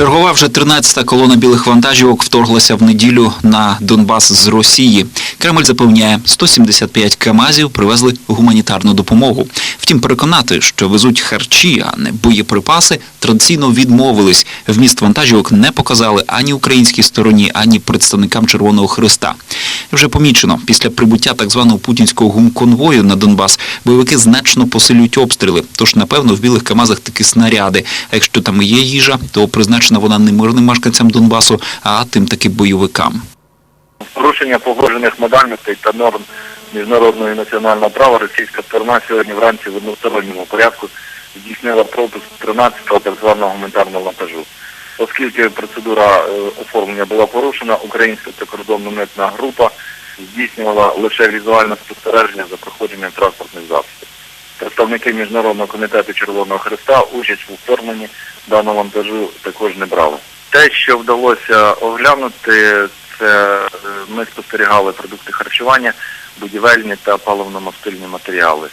Чергова вже 13-та колона білих вантажівок вторглася в неділю на Донбас з Росії. Кремль запевняє, 175 КАМАЗів привезли гуманітарну допомогу. Втім, переконати, що везуть харчі, а не боєприпаси, традиційно відмовились. Вміст вантажівок не показали ані українській стороні, ані представникам Червоного Христа. Вже помічено, після прибуття так званого путінського гумконвою на Донбас бойовики значно посилюють обстріли. Тож, напевно, в білих КАМАЗах таки снаряди. А якщо там і є їжа, то призначена вона не мирним мешканцям Донбасу, а тим таки бойовикам. порушення погоджених модальностей та норм міжнародного і національного права російська сторона сьогодні вранці в односторонньому порядку здійснила пропуск 13-го так званого гуманітарного вантажу. Оскільки процедура е, оформлення була порушена, українська прикордонна митна група здійснювала лише візуальне спостереження за проходженням транспортних засобів. Представники Міжнародного комітету Червоного Христа участь в оформленні даного вантажу також не брали. Те, що вдалося оглянути, це е, ми спостерігали продукти харчування, будівельні та паливно-мастильні матеріали.